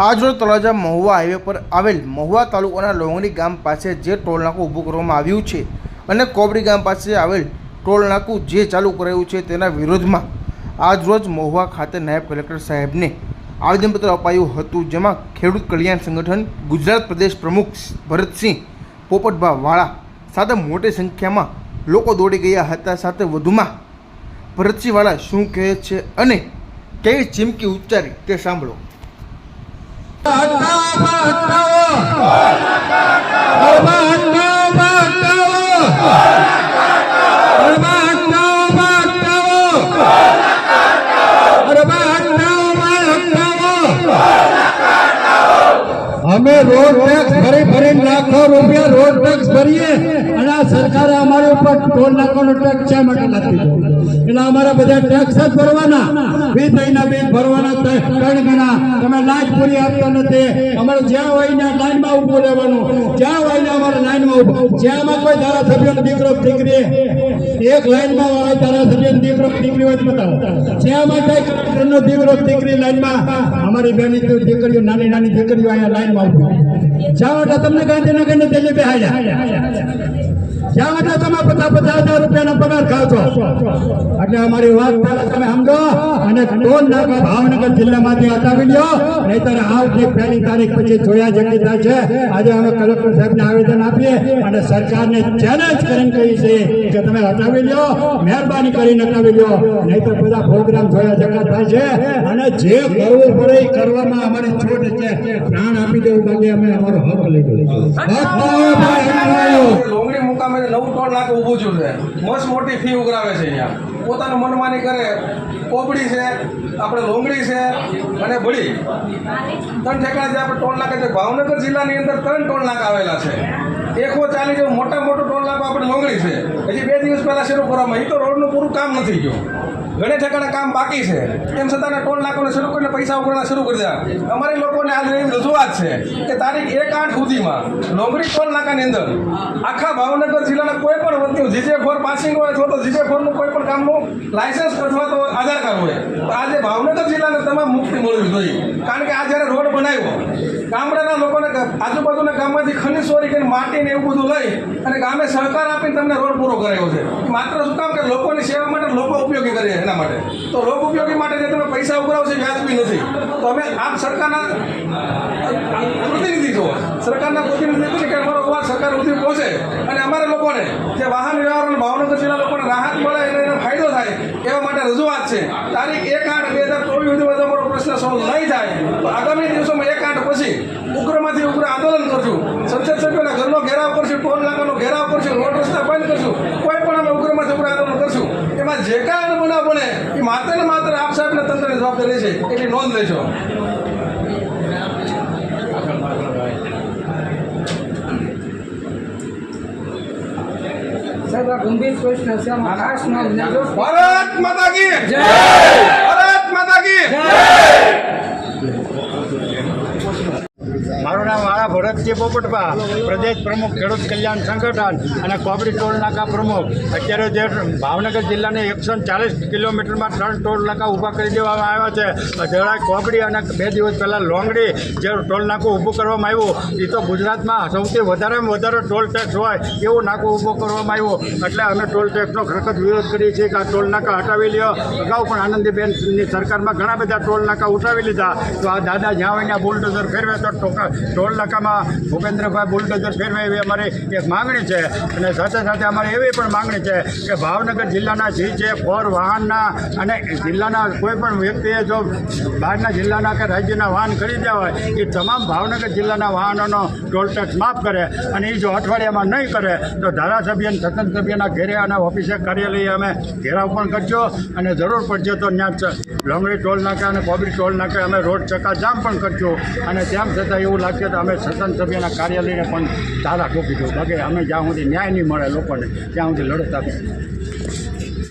આજરોજ તળાજા મહુવા હાઈવે પર આવેલ મહુવા તાલુકાના લોંગડી ગામ પાસે જે ટોલનાકું ઊભું કરવામાં આવ્યું છે અને કોબડી ગામ પાસે આવેલ ટોલનાકું જે ચાલુ કરાયું છે તેના વિરોધમાં આજરોજ મહુવા ખાતે નાયબ કલેક્ટર સાહેબને આવેદનપત્ર અપાયું હતું, જેમાં ખેડૂત કલ્યાણ સંગઠન, ગુજરાત પ્રદેશ પ્રમુખ ભરતસિંહ પોપટભા વાળા સાથે મોટી સંખ્યામાં લોકો દોડી ગયા હતા, સાથે વધુમાં ભરતસિંહ વાળા શું કહે છે અને કઈ ચીમકી ઉચ્ચારી તે સાંભળો. અમે રોડ ટેક્સ ભરી ભરીને લાખો રૂપિયા રોડ ટેક્સ ભરીએ. સરકારે અમારી ઉપર ટોલ નાખવાનો ટેક્સ શા માટે નથી એટલે અમારા બધા ટેક્સ જ ભરવાના. વીસ મહિના બિલ ભરવાના ત્રણ ગણા. તમે લાઈન પૂરી આપતા નથી. અમારે જ્યાં હોય ને લાઈનમાં ઊભો રહેવાનું. જ્યાં હોય ને અમારે લાઈનમાં ઊભું. જ્યાંમાં કોઈ ધારાસભ્યનો દીકરો દીકરી એક લાઈનમાં હોય ધારાસભ્યનો દીકરો દીકરી હોય બતાવો. જ્યાંમાં કઈ કલેક્ટરનો દીકરો દીકરી લાઈનમાં, અમારી બેની દીકરીઓ, નાની નાની દીકરીઓ અહીંયા લાઈનમાં ઊભી જાઓ તમને ગાંધીનગરને દિલ્હી બેહાડ્યા. શા માટે તમે પચાસ પચાસ હજાર રૂપિયાનો પગાર ખાવ છો? એટલે અમારી વાત પહેલા તમે સમજો અને ટોલ નાકા ભાવનગર જિલ્લામાંથી હટાવી લ્યો? નહીતર આવતી પહેલી તારીખ પછી જોયા જેટલી છે, આજે અમે કલેક્ટર સાહેબને આવેદન આપીએ અને સરકારને ચેલેન્જ કરીને કહી છે કે તમે હટાવી લ્યો, મહેરબાની કરીને હટાવી લો નહીતર બધા પ્રોગ્રામ જોયા થાય છે અને જે કરવું પડે એ કરવામાં અમારી છૂટ છે. પ્રાણ આપી દેવું બાકી અમે અમારો હક લઈ ગયો. હક પાવો લોંગડી નવું ટોલ નાકું ઊભું થયું છે. મસ્ત મોટી ફી ઉઘરાવે છે અહીંયા. પોતાનું મનમાની કરે. કોબડી છે, આપણે લોંગડી છે, અને બળી. ત્રણ ઠેકાણે જે આપણે ટોલ નાકા છે, ભાવનગર જિલ્લાની અંદર ત્રણ ટોલ નાકા આવેલા છે. એકો ચાલી જવું મોટા મોટો ટોલ લાખ આપણે લોંગડી છે. હજી બે દિવસ પહેલાં શરૂ કરવામાં. એ તો રોડનું પૂરું કામ નથી ગયું. ઘણે ઠેકાણે કામ બાકી છે. એમ છતાં ટોલ નાકોને શરૂ કરીને પૈસા ઉઘરાણા શરૂ કરી દીધા. અમારી લોકોને આજ એવી રજૂઆત છે કે તારીખ એક આઠ સુધીમાં લોંગરી ટોલ નાકાની અંદર આખા ભાવનગર જિલ્લાના કોઈ પણ વ્યક્તિઓ જીજે ફોર પાસિંગ હોય અથવા તો જીજે ફોરનું કોઈ પણ કામનું લાયસન્સ અથવા તો આધાર કાર્ડ હોય આજે ભાવનગર જિલ્લાને તમામ મુક્તિ મળવી જોઈએ. કારણ કે આ જ્યારે રોડ બનાવ્યો ગામડાના લોકોને આજુબાજુના ગામમાંથી ખનિજ ચોરી કરીને માટી ને એવું બધું લઈ અને ગામે સહકાર આપીને તમને રોડ પૂરો કરાયો છે. માત્ર શું કામ કે લોકોની સેવા માટે લોકો ઉપયોગી કરે એના માટે. તો લોક ઉપયોગી માટે જે તમે પૈસા ઉભરાવશો વ્યાજબી નથી. તો અમે આપ સરકારના પ્રતિનિધિ છો. સરકારના પ્રતિનિધિ છે કે અમારો અવાજ સરકાર સુધી પહોંચે અને અમારા લોકોને જે વાહન વ્યવહાર અને ભાવનગર જિલ્લા લોકોને રાહત મળે અને એનો ફાયદો થાય એવા માટે રજૂઆત છે. તારીખ એક આઠ બે હજાર ચોવીસ સુધી અમારો પ્રશ્ન સોલ્વ નહીં થાય. તો આગામી દિવસોમાં એક આઠ પછી ઉગ્રમાંથી ઉગ્ર આંદોલન કરશું સંસદ સભ્યોના ઘરનો ઘેરાવ કરશું ટોલ નાકાનો ઘેરાવ કરશું રોડ રસ્તા બંધ કરશું કોઈ પણ અમે ઉગ્રમાંથી ઉગ્ર આંદોલન કરશું એમાં જે કાંઈ બનાવ બને એ માત્ર ને માત્ર આપ સાહેબના તંત્રની જવાબદારી છે એટલી નોંધ લેજો. સાહેબ આ ગંભીર પ્રશ્ન છે આમાં ખાસ નોંધ લેજો. ભારત માતા કી જય! ભારત માતા કી મારું નામ વાળા ભરતજી પોપટભા પ્રદેશ પ્રમુખ ખેડૂત કલ્યાણ સંગઠન અને કોબરી ટોલ નાકા પ્રમુખ. અત્યારે જે ભાવનગર જિલ્લાની એકસો ચાલીસ કિલોમીટરમાં ત્રણ ટોલ નાકા ઊભા કરી દેવામાં આવ્યા છે. જરા કોબડી અને બે દિવસ પહેલાં લોંગડી જે ટોલ નાકું ઊભું કરવામાં આવ્યું એ તો ગુજરાતમાં સૌથી વધારેમાં વધારે ટોલ ટેક્સ હોય એવું નાકું ઊભું કરવામાં આવ્યું. એટલે અમે ટોલ ટેક્સનો ખરેખર વિરોધ કરીએ છીએ કે આ ટોલ નાકા હટાવી લ્યો. અગાઉ પણ આનંદીબેનની સરકારમાં ઘણા બધા ટોલ નાકા ઉઠાવી લીધા. તો આ દાદા જ્યાં હોય ત્યાં બુલડોઝર ફેરવે તો ટોલ નાકામાં ભૂપેન્દ્રભાઈ બુલડોઝર ફેરવે એવી અમારી એક માંગણી છે. અને સાથે સાથે અમારી એવી પણ માંગણી છે કે ભાવનગર જિલ્લાના જી છે ફોર વાહનના અને જિલ્લાના કોઈ પણ વ્યક્તિએ જો બહારના જિલ્લાના કે રાજ્યના વાહન ખરીદ્યા હોય, એ તમામ ભાવનગર જિલ્લાના વાહનોનો ટોલ ટેક્સ માફ કરે અને એ જો અઠવાડિયામાં નહીં કરે, તો ધારાસભ્ય અને સતત સભ્યના ઘેરે અને ઓફિસે કાર્યાલય અમે ઘેરાવ પણ કરજો અને જરૂર પડશે તો ત્યાં લોંગડી ટોલ નાકા અને કોબરી ટોલ નાકા અમે રોડ ચક્કાજામ પણ કરજો. અને તેમ છતાં એવું લાગશે તો અમે સતન સભ્યના કાર્યાલયને પણ તાળા ઠોકી દઉં બાકી અમે જ્યાં સુધી ન્યાય નહીં મળે લોકોને, ત્યાં સુધી લડત આપીશું